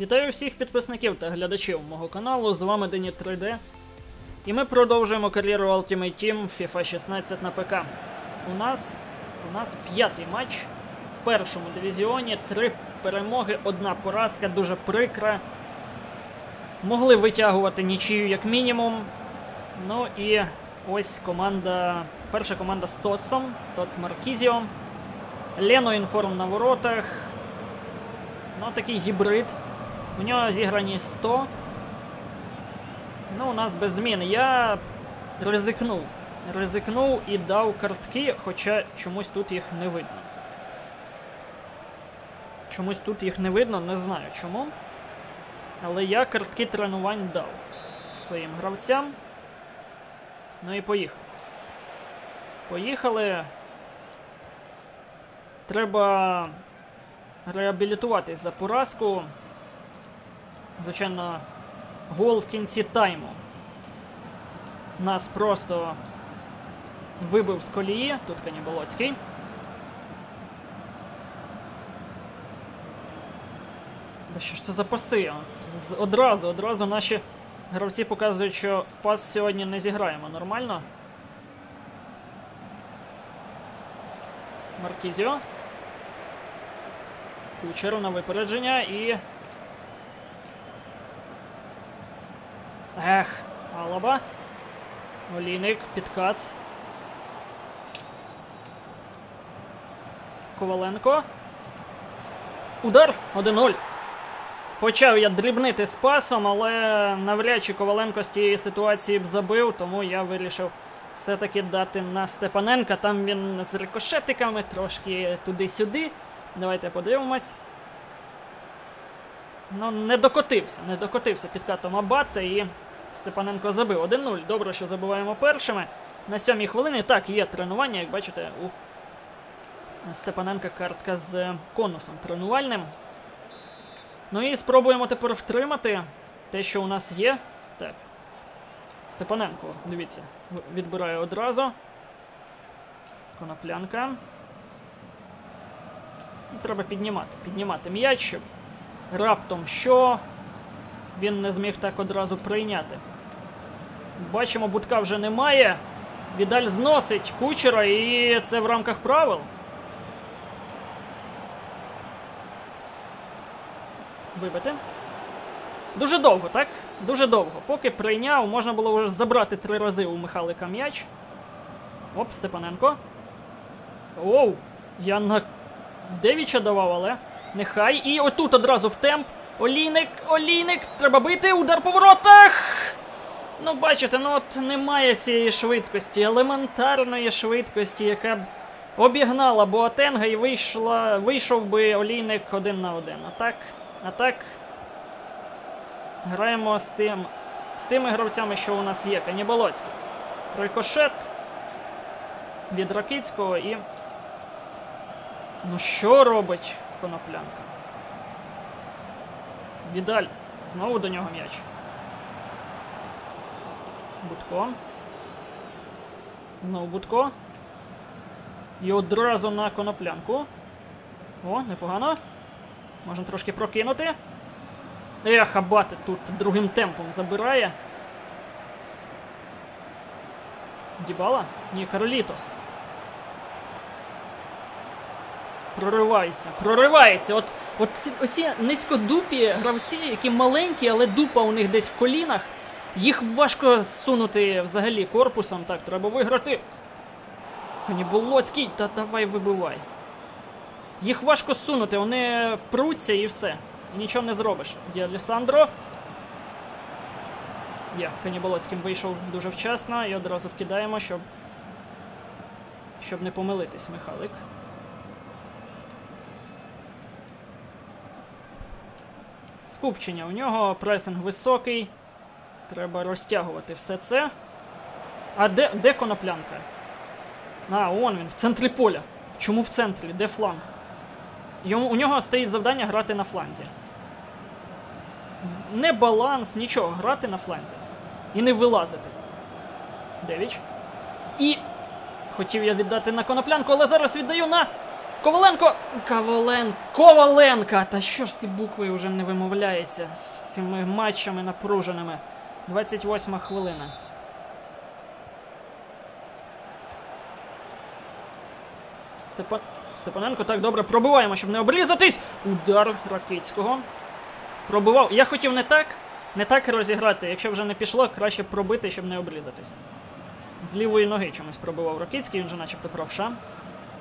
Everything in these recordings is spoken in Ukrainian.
Вітаю всіх підписників та глядачів мого каналу. З вами Дені 3D. І ми продовжуємо кар'єру Ultimate Team FIFA 16 на ПК. У нас у нас п'ятий матч в першому дивізіоні. Три перемоги, одна поразка, дуже прикра. Могли витягувати нічию як мінімум. Ну і ось команда. Перша команда з Тоцом, Тоц Маркізіо. Лено інформ на воротах. Ну, такий гібрид. У нього зіграні 100. Ну, у нас без змін. Я ризикнув. Ризикнув і дав картки, хоча чомусь тут їх не видно. Чомусь тут їх не видно, не знаю чому. Але я картки тренувань дав своїм гравцям. Ну і поїхали. Поїхали. Треба реабілітуватись за поразку. Звичайно, гол в кінці тайму. Нас просто вибив з колії. Тут Каніболоцький. Да що ж це за паси? Одразу, одразу наші гравці показують, що в пас сьогодні не зіграємо нормально. Маркізіо. Кучер на випередження і. Ех, Алаба. Олійник, підкат. Коваленко. Удар 1-0. Почав я дрібнити з пасом, але навряд чи Коваленко з тієї ситуації б забив, тому я вирішив все-таки дати на Степаненка. Там він з рикошетиками, трошки туди-сюди. Давайте подивимось. Ну, не докотився, не докотився підкатом Абата і Степаненко забив 1-0. Добре, що забиваємо першими. На сьомій хвилині так, є тренування, як бачите, у Степаненка картка з конусом тренувальним. Ну і спробуємо тепер втримати те, що у нас є. Так. Степаненко, дивіться, відбирає одразу. Коноплянка. Треба піднімати. Піднімати м'яч, щоб раптом що він не зміг так одразу прийняти. Бачимо, будка вже немає. Відаль зносить кучера, і це в рамках правил. Вибити. Дуже довго, так? Дуже довго. Поки прийняв, можна було вже забрати три рази у Михайлика м'яч. Оп, Степаненко. Оу! Я на Девіча давав, але нехай. І отут одразу в темп. Олійник, олійник, треба бити, удар по воротах. Ну, бачите, ну от немає цієї швидкості, елементарної швидкості, яка б обігнала Боатенга і вийшла, вийшов би олійник один на один. А так, а так. Граємо з тим. З тими гравцями, що у нас є. Каніболоцький. Рикошет від Ракицького і. Ну що робить коноплянка? Відаль. Знову до нього м'яч. Будко. Знову Будко. І одразу на коноплянку. О, непогано. Можна трошки прокинути. Ех, Абати тут другим темпом забирає. Дібала? Ні, Каролітос. Проривається, проривається. От, от оці низькодупі гравці, які маленькі, але дупа у них десь в колінах. Їх важко зсунути взагалі корпусом. Так, треба виграти. Каніболоцький, та давай вибивай. Їх важко сунути, вони пруться і все. Нічого не зробиш. Ді Алісандро. Є, Каніболоцьким вийшов дуже вчасно і одразу вкидаємо, щоб. Щоб не помилитись, Михайлик. Скупчення у нього, пресинг високий. Треба розтягувати все це. А де, де коноплянка? А, он він, в центрі поля. Чому в центрі? Де фланг? Йому, у нього стоїть завдання грати на фланзі. Не баланс, нічого, грати на фланзі. І не вилазити. Девіч. І. Хотів я віддати на коноплянку, але зараз віддаю на Коваленко! Ковален... Коваленка! Та що ж ці букви вже не вимовляються з цими матчами напруженими. 28 хвилина. Степан... Степаненко так добре пробиваємо, щоб не обрізатись. Удар Ракицького. Пробивав. Я хотів не так, не так розіграти. Якщо вже не пішло, краще пробити, щоб не обрізатись. З лівої ноги чомусь пробивав Ракицький, він же начебто правша.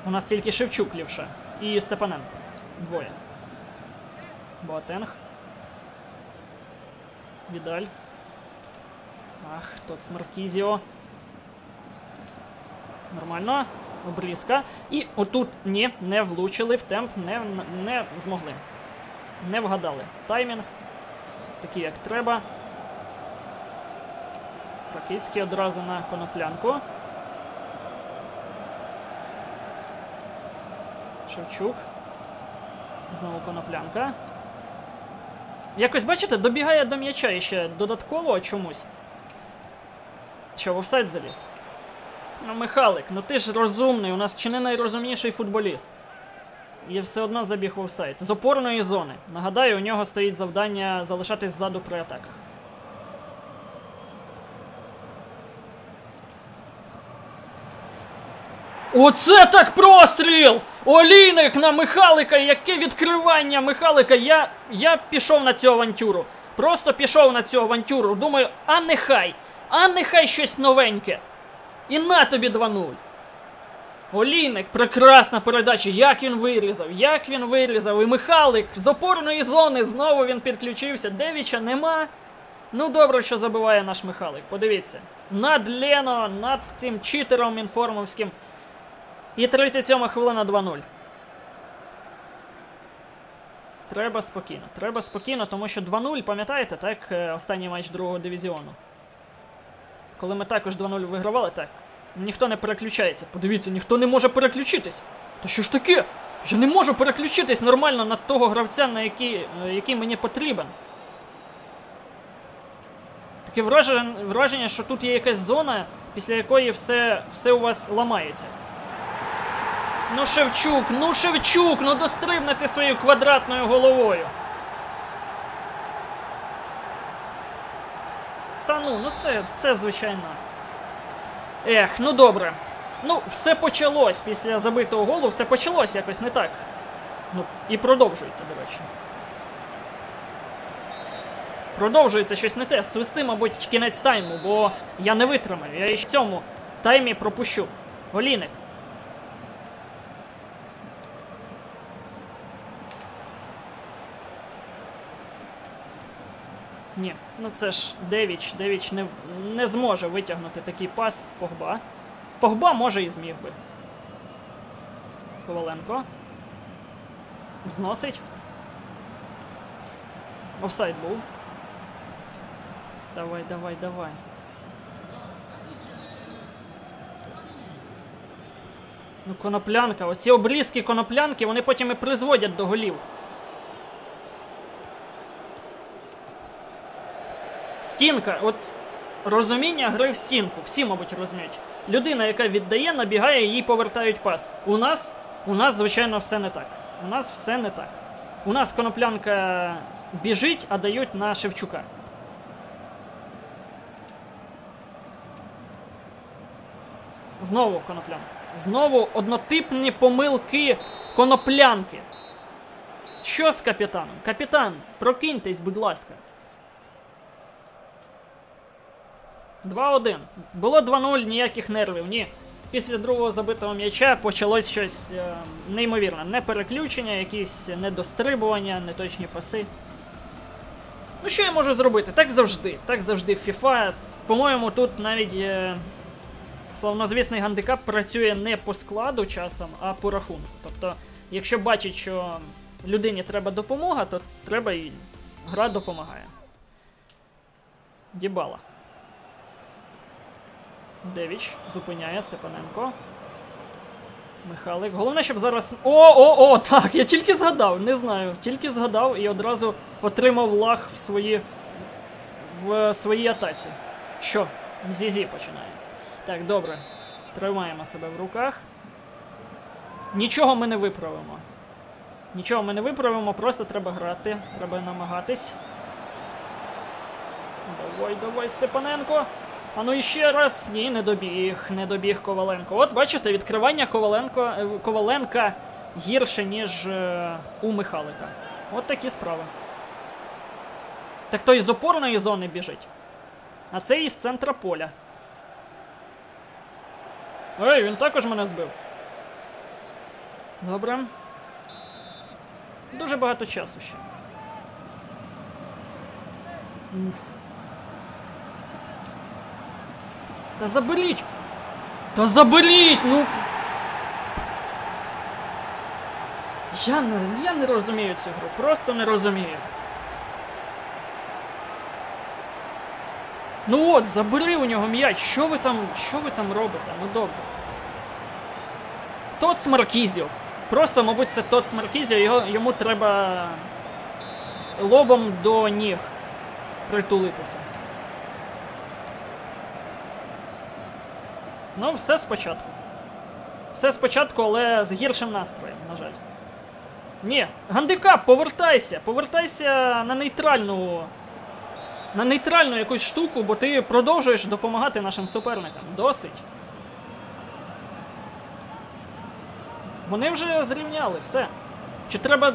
У нас тільки Шевчук лівша. І Степаненко. Двоє. Боатенг. Відаль. Ах, тут Смаркізіо. Нормально. Обрізка. І отут ні, не влучили в темп, не, не змогли. Не вгадали. Таймінг. Такий, як треба. Ракицький одразу на коноплянку. Шевчук. Знову коноплянка. Якось, бачите, добігає до м'яча ще додатково чомусь. Що, в офсайд заліз? Ну, Михалик, ну ти ж розумний, у нас чи не найрозумніший футболіст. І все одно забіг в офсайд. З опорної зони. Нагадаю, у нього стоїть завдання залишатись ззаду при атаках. Оце так простріл! Олійник на Михалика! Яке відкривання Михалика! Я я пішов на цю авантюру. Просто пішов на цю авантюру. Думаю, а нехай! А нехай щось новеньке. І на тобі 2-0. Олійник, прекрасна передача. Як він вирізав, як він вирізав. І Михалик з опорної зони знову він підключився. Девіча нема. Ну, добре, що забиває наш Михалик. Подивіться. Над Лено, над цим читером інформовським. І 37 хвилина 2-0. Треба спокійно. Треба спокійно, тому що 2-0, пам'ятаєте, так? е, Останній матч другого дивізіону. Коли ми також 2-0 вигравали, так. Ніхто не переключається. Подивіться, ніхто не може переключитись. Та що ж таке? Я не можу переключитись нормально на того гравця, на який, е, який мені потрібен. Таке враження, враження, що тут є якась зона, після якої все, все у вас ламається. Ну, Шевчук, ну Шевчук, ну дострибнете своєю квадратною головою. Та ну, ну це, це звичайно. Ех, ну добре. Ну, все почалось після забитого голу, все почалось якось не так. Ну, і продовжується, до речі. Продовжується щось не те. Свисти, мабуть, кінець тайму, бо я не витримаю. Я і в цьому таймі пропущу. Голіник. Ні, ну це ж Девіч. Девіч не, не зможе витягнути такий пас Погба. Погба може і зміг би. Коваленко. Зносить. Офсайд був. Давай, давай, давай. Ну, коноплянка. Оці обрізки коноплянки, вони потім і призводять до голів. Стінка, от розуміння гри в стінку. Всі, мабуть, розуміють. Людина, яка віддає, набігає, їй повертають пас. У нас, у нас, звичайно, все не так. У нас все не так. У нас коноплянка біжить, а дають на Шевчука. Знову коноплянка. Знову однотипні помилки коноплянки. Що з капітаном? Капітан, прокиньтесь, будь ласка. 2-1. Було 2-0, ніяких нервів, ні. Після другого забитого м'яча почалось щось е, неймовірне. Не переключення, якісь недострибування, неточні паси. Ну, що я можу зробити? Так завжди. Так завжди в FIFA. По-моєму, тут навіть е, славнозвісний гандикап працює не по складу часом, а по рахунку. Тобто, якщо бачить, що людині треба допомога, то треба і гра допомагає. Дібала. Девіч зупиняє Степаненко. Михайлик. Головне, щоб зараз. О-о-о! Так, я тільки згадав, не знаю. Тільки згадав і одразу отримав лаг в свої в своїй атаці. Що? Зізі починається. Так, добре. Тримаємо себе в руках. Нічого ми не виправимо. Нічого ми не виправимо, просто треба грати, треба намагатись. Давай, давай, Степаненко. А ну іще раз. Ні, не добіг, не добіг Коваленко. От бачите, відкривання Коваленко, е, Коваленка гірше, ніж е, у Михалика. От такі справи. Так той з опорної зони біжить. А це із центра поля. Ей, він також мене збив. Добре. Дуже багато часу ще. Уф. Та заберіть! Та заберіть! Ну. Я не, я не розумію цю гру, просто не розумію. Ну от, забери у нього м'яч. Що ви там, що ви там робите? Ну добре. Тот Смаркізіо. Просто, мабуть, це тот Смаркізіо, його, йому треба лобом до ніг притулитися. Ну, все спочатку. Все спочатку, але з гіршим настроєм, на жаль. Ні, гандикап, повертайся! Повертайся на нейтральну. На нейтральну якусь штуку, бо ти продовжуєш допомагати нашим суперникам. Досить. Вони вже зрівняли, все. Чи треба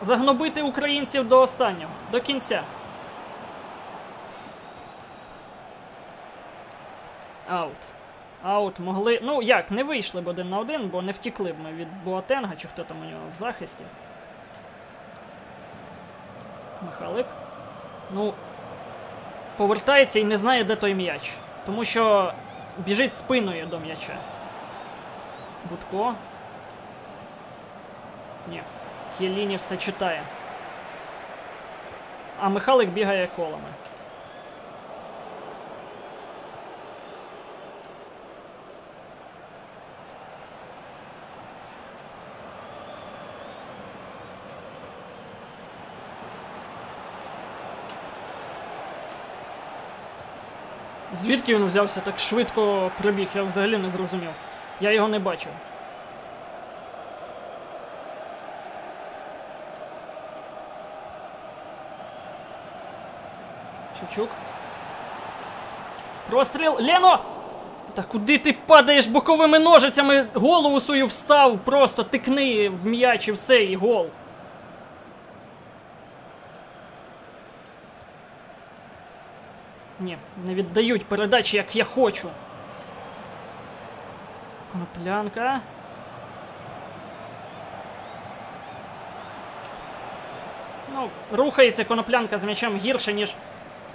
загнобити українців до останнього, до кінця? Аут. Аут могли. Ну як, не вийшли б один на один, бо не втікли б ми від Боатенга, чи хто там у нього в захисті. Михалик. Ну. Повертається і не знає, де той м'яч. Тому що біжить спиною до м'яча. Будко. Ні. Хєліні все читає. А Михалик бігає колами. Звідки він взявся так швидко прибіг, я взагалі не зрозумів. Я його не бачив. Шевчук. Простріл. Лено! Та куди ти падаєш боковими ножицями? Голову свою встав, просто тикни в м'яч і все, і гол. Ні, не віддають передачі, як я хочу. Коноплянка. Ну, рухається коноплянка з м'ячем гірше, ніж.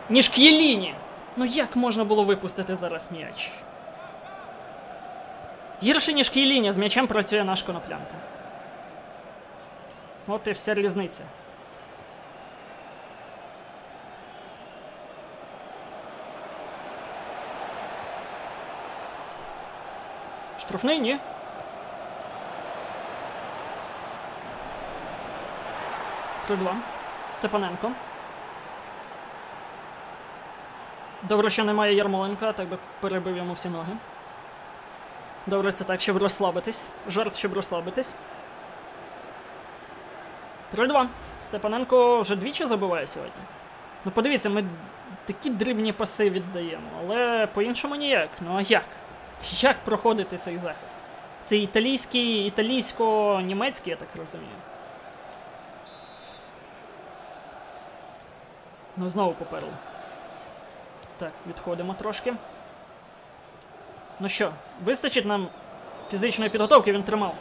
ніж К'єліні. Ну як можна було випустити зараз м'яч? Гірше, ніж К'єліні, з м'ячем працює наш коноплянка. От і вся різниця. Штрафний, ні? Три-два. Степаненко. Добре, що немає Ярмоленка, так би перебив йому всі ноги. Добре, це так, щоб розслабитись. Жарт, щоб розслабитись. 3-2. Степаненко вже двічі забиває сьогодні. Ну, подивіться, ми такі дрібні паси віддаємо, але по-іншому ніяк. Ну а як? Як проходити цей захист? Це італійський, італійсько-німецький, я так розумію. Ну, знову поперли. Так, відходимо трошки. Ну що, вистачить нам фізичної підготовки, він тримав.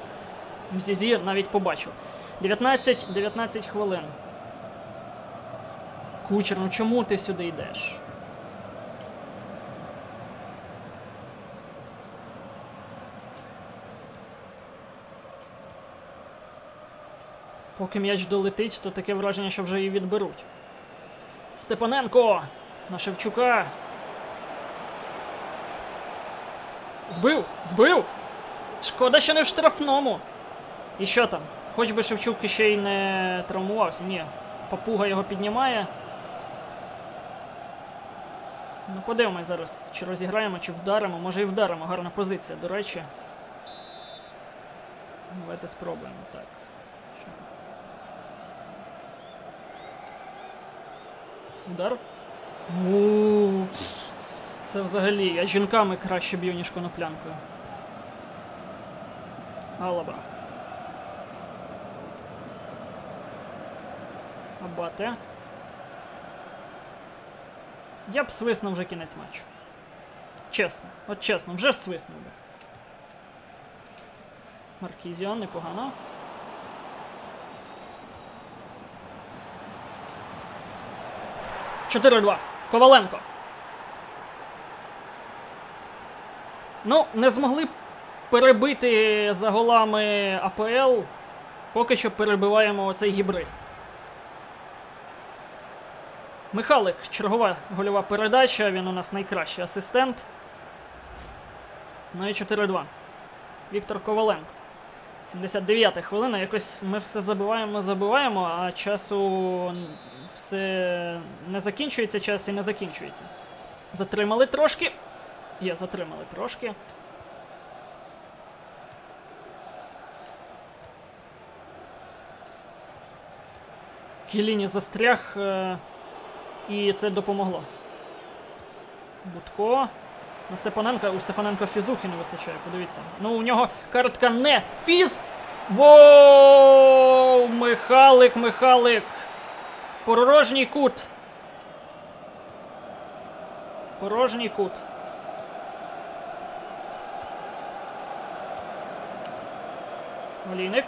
Мзізі навіть побачив. 19 19 хвилин. Кучер, ну чому ти сюди йдеш? Поки м'яч долетить, то таке враження, що вже її відберуть. Степаненко! На Шевчука. Збив! Збив! Шкода, що не в штрафному. І що там? Хоч би Шевчук ще й не травмувався. Ні. Папуга його піднімає. Ну, подивимось зараз, чи розіграємо, чи вдаримо. Може і вдаримо. Гарна позиція, до речі. Давайте спробуємо так. Удар. У, Це взагалі. Я жінками краще б'ю, ніж коноплянкою. Алаба. Абате. Я б свиснув вже кінець матчу. Чесно, от чесно, вже свиснув би. Маркізіон, непогано. Чотири-два. Коваленко. Ну, не змогли перебити за голами АПЛ. Поки що перебиваємо оцей гібрид. Михалик, чергова гольова передача, він у нас найкращий асистент. Ну і 4-2. Віктор Коваленко. 79 хвилина. Якось ми все забиваємо, забиваємо, а часу все не закінчується, час і не закінчується. Затримали трошки. Є, затримали трошки. Кіліні застряг. Е і це допомогло. Будко. На Степаненка, у Степаненка фізухи не вистачає, подивіться. Ну, у нього картка не фіз. Воу! Михалик, Михалик. Порожній кут. Порожній кут. Олійник.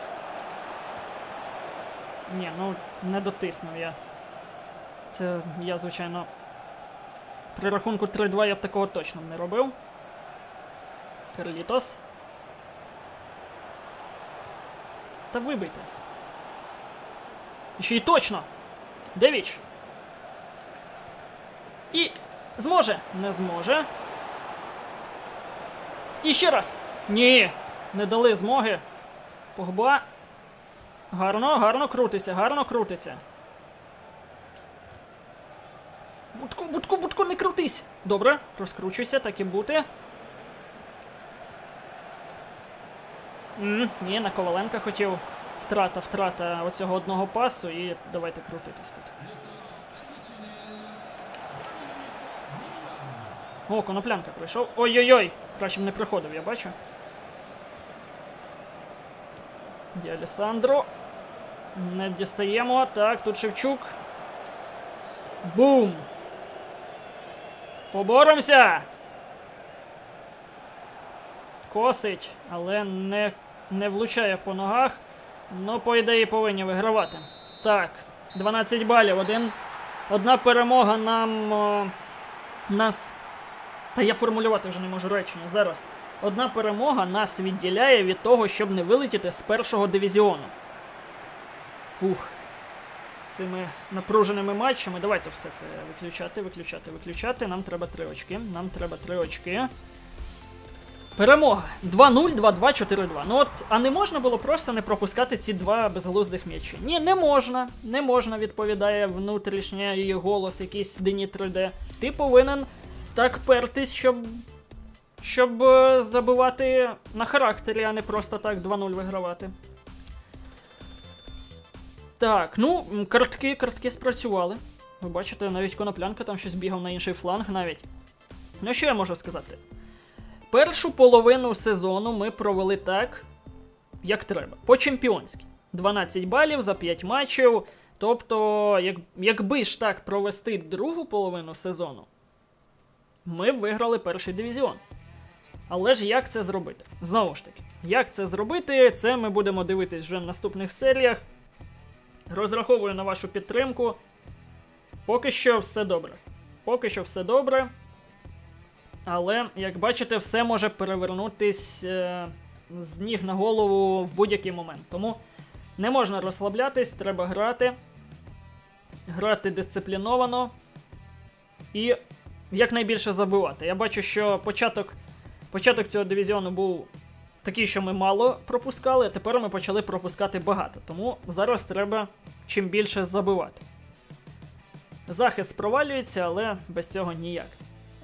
Ні, ну не дотиснув я. Це я, звичайно. При рахунку 3-2 я б такого точно не робив. Карлітос. Та вибийте. Ще й точно! Девіч. І зможе! Не зможе. І ще раз! Ні! Не дали змоги. Погба. Гарно, гарно крутиться, гарно крутиться. Будку, будку, будку, не крутись! Добре, розкручуйся, так і бути. М, Ні, на Коваленка хотів. Втрата, втрата оцього одного пасу і давайте крутитись тут. О, коноплянка пройшов. Ой-ой-ой! Краще б не приходив, я бачу. Діалісандро. Не дістаємо. Так, тут Шевчук. Бум! Поборемося! Косить, але не не влучає по ногах. Ну, по ідеї, повинні вигравати. Так, 12 балів. Один, Одна перемога нам. О, нас. Та я формулювати вже не можу речення. Зараз. Одна перемога нас відділяє від того, щоб не вилетіти з першого дивізіону. Ух цими напруженими матчами. Давайте все це виключати, виключати, виключати. Нам треба три очки. Нам треба три очки. Перемога. 2-0, 2-2, 4-2. Ну от, а не можна було просто не пропускати ці два безглуздих м'ячі? Ні, не можна. Не можна, відповідає внутрішній голос, якийсь Дені 3D. Ти повинен так пертись, щоб. Щоб е, забивати на характері, а не просто так 2-0 вигравати. Так, ну, картки, картки спрацювали. Ви бачите, навіть коноплянка там щось бігав на інший фланг навіть. Ну, що я можу сказати? Першу половину сезону ми провели так, як треба. По-чемпіонськи. 12 балів за 5 матчів. Тобто, як, якби ж так провести другу половину сезону, ми б виграли перший дивізіон. Але ж як це зробити? Знову ж таки, як це зробити, це ми будемо дивитись вже в наступних серіях. Розраховую на вашу підтримку. Поки що все добре. Поки що все добре. Але, як бачите, все може перевернутись е, з ніг на голову в будь-який момент. Тому не можна розслаблятись, треба грати. Грати дисципліновано і якнайбільше забивати. Я бачу, що початок, початок цього дивізіону був Такі, що ми мало пропускали, а тепер ми почали пропускати багато. Тому зараз треба чим більше забивати. Захист провалюється, але без цього ніяк.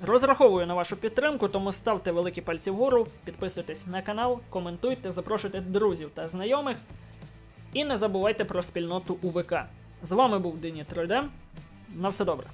Розраховую на вашу підтримку, тому ставте великі пальці вгору, підписуйтесь на канал, коментуйте, запрошуйте друзів та знайомих. І не забувайте про спільноту УВК. З вами був Дині 3D. На все добре.